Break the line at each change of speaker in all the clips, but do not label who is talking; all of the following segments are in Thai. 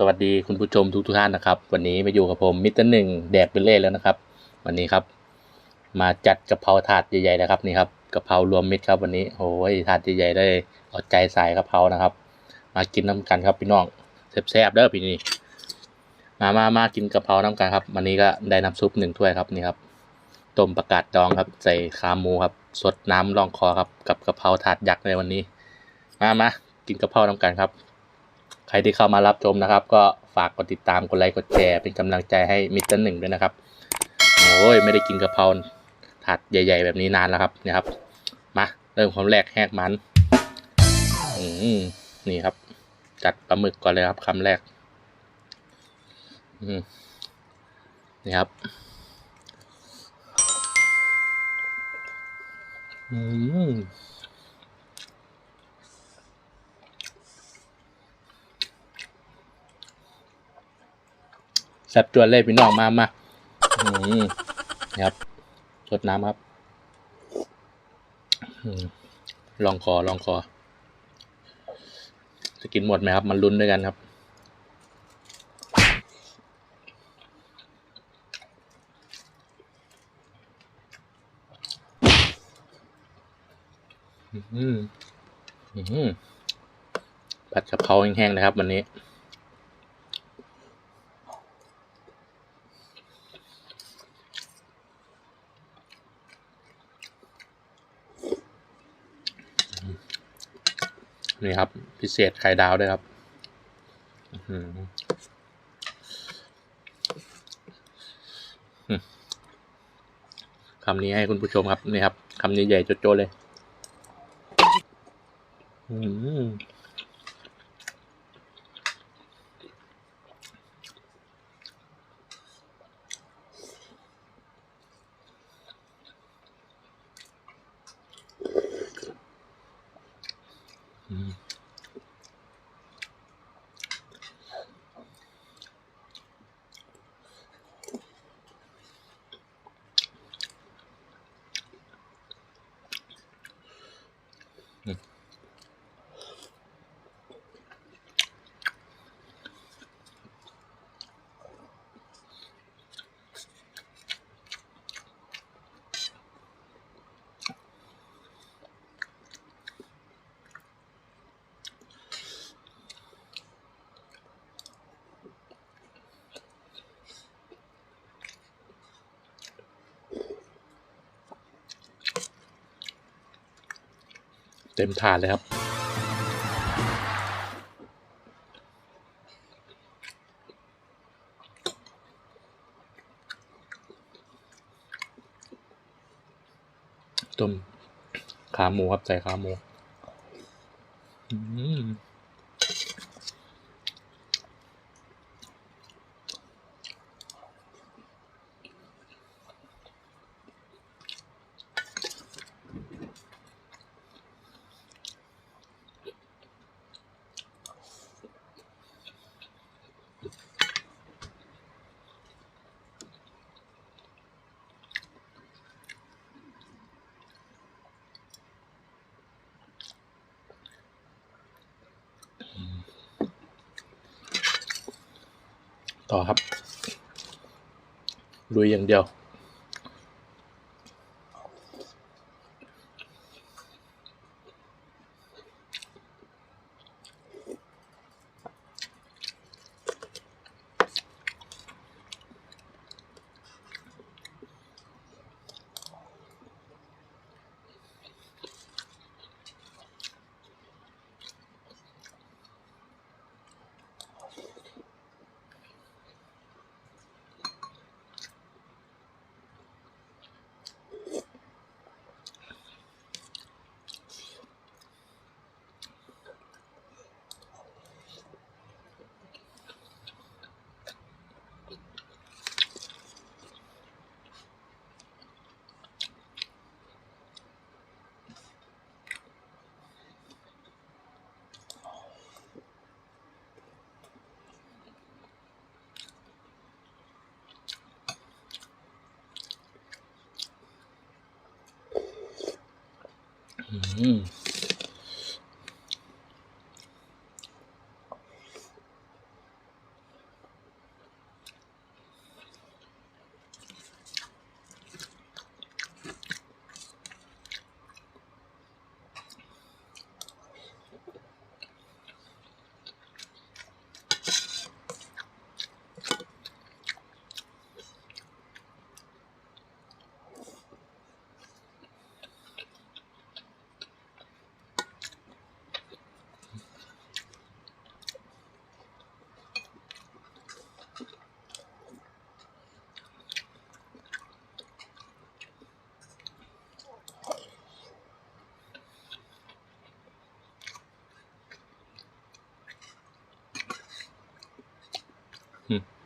สวัสดีคุณผู้ชมทุกทุกท่านนะครับ วันนี้มาอยู่กับผมมิสเตอร์หนึ่งแดกเป็นเล่แล้วนะครับ วันนี้ครับ มาจัดกะเพราถาดใหญ่ๆนะครับนี่ครับกะเพรารวมมิตรครับวันนี้โอ้ยถาดใหญ่ๆได้เอาใจใส่กะเพรานะครับ มากินน้ำกันครับพี่น้องแซ่บๆเด้อพี่นี่มามามากินกะเพราน้ำกันครับวันนี้ก็ได้น้ำซุปหนึ่งถ้วยครับนี่ครับต้มประกาศดองครับใส่ขาหมูครับสดน้ำรองคอครับกับกะเพราถาดยักษ์ในวันนี้ มามากินกะเพราน้ำกันครับ ใครที่เข้ามารับชมนะครับ ก็ฝากกดติดตามกดไลค์กดแชร์เป็นกำลังใจให้มิสเตอร์หนึ่งด้วยนะครับโอ้ยไม่ได้กินกะเพราถาดใหญ่ ๆ แบบนี้นานแล้วครับเนี่ยครับมาเริ่มคำแรกแหกมันอืมนี่ครับ จัดปลาหมึกก่อนเลยครับคำแรก อืมนี่ครับอืม แซ่บจวนเลยพี่น้องมามานี่ครับสดน้ำครับลองคอลองคอ จะกินหมดไหมครับ มันลุ้นด้วยกันครับอืมอืมผัดกะเพราแห้งๆนะครับ วันนี้ นี่ครับ พิเศษไข่ดาวด้วยครับคำนี้ให้คุณผู้ชมครับ นี่ครับคำนี้ใหญ่ๆโจๆเลย อืม เต็มถาดเลยครับ ต้มขาหมูครับใส่ขาหมู ต่อครับลุยอย่างเดียว อื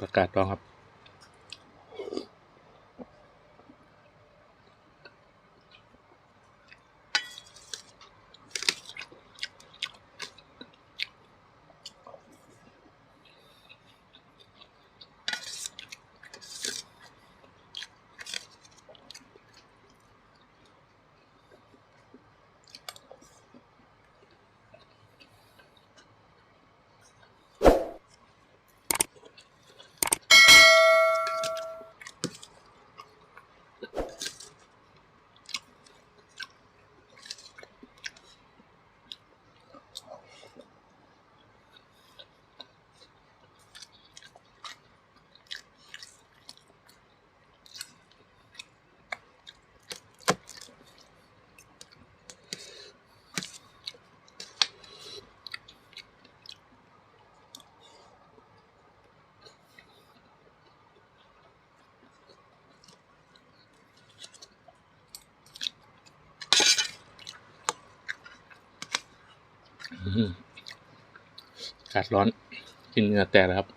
ประกาศตองครับ ร้อนกินเหงื่อแตกแล้วครับ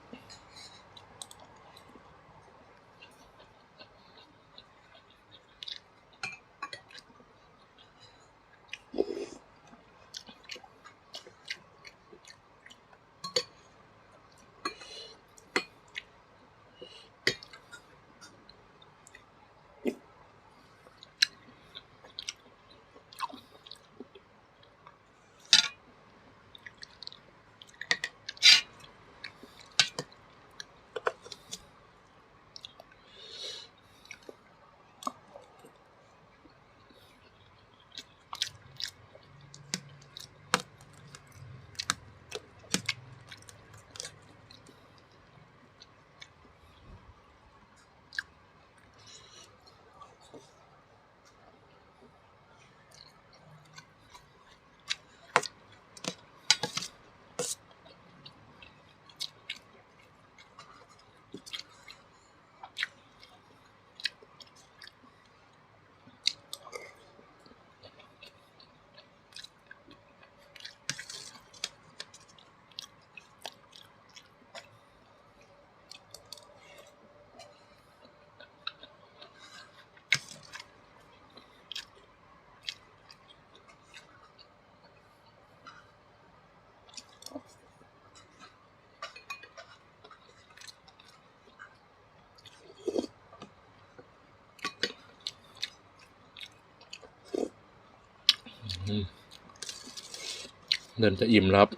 เดินจะอิ่มครับ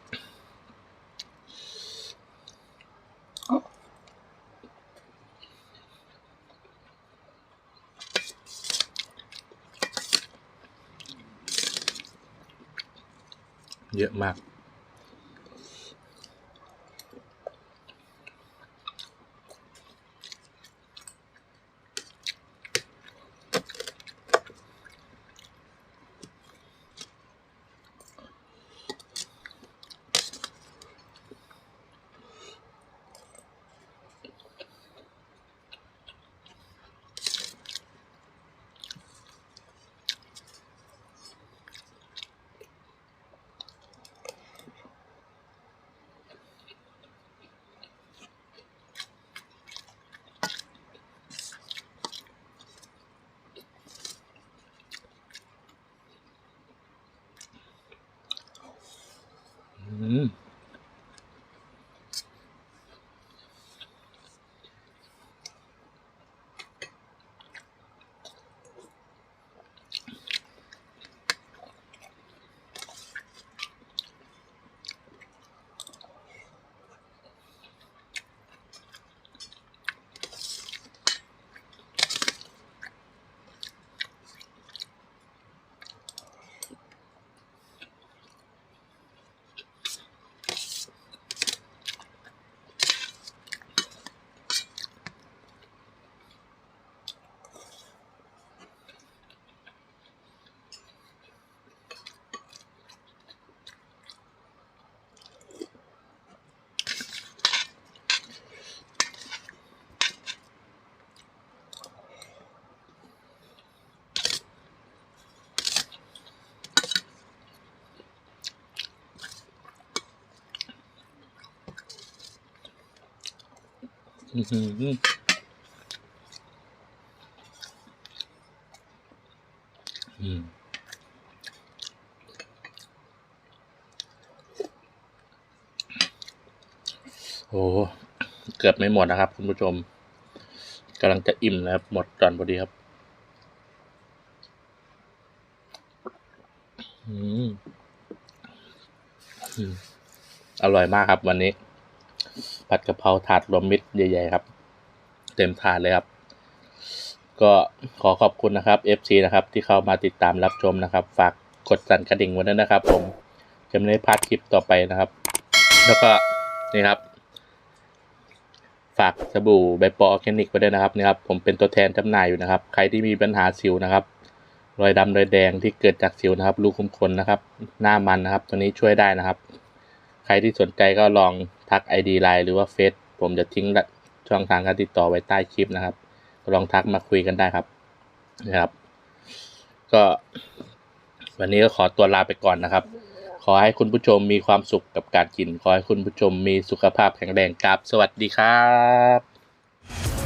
เยอะมาก อื้อหืออืมโอ้เกือบไม่หมดนะครับ คุณผู้ชมกำลังจะอิ่มนะครับ หมดตอนพอดีครับ อืมอร่อยมากครับวันนี้ ผัดกะเพราถาดรวมมิตรใหญ่ๆครับ เต็มถาดเลยครับ ก็ขอขอบคุณนะครับ FC นะครับ ที่เข้ามาติดตามรับชมนะครับ ฝากกดสั่นกระดิ่งไว้ด้วยนะครับ ผมจะไม่ได้พลาดคลิปต่อไปนะครับ แล้วก็นี่ครับ ฝากสบู่ใบปอออร์แกนิกไว้ด้วยนะครับนี่ครับ ผมเป็นตัวแทนจำหน่ายอยู่นะครับ ใครที่มีปัญหาสิวนะครับรอยดำรอยแดงที่เกิดจากสิวนะครับรูขุมขนนะครับ หน้ามันนะครับ ตัวนี้ช่วยได้นะครับ ใครที่สนใจก็ลอง ทัก ID ไลน์หรือว่าเฟซผมจะทิ้งช่องทางการติดต่อไว้ใต้คลิปนะครับ ลองทักมาคุยกันได้ครับนะครับ ก็ วันนี้ก็ขอตัวลาไปก่อนนะครับ ขอให้คุณผู้ชมมีความสุขกับการกิน ขอให้คุณผู้ชมมีสุขภาพแข็งแรงครับ สวัสดีครับ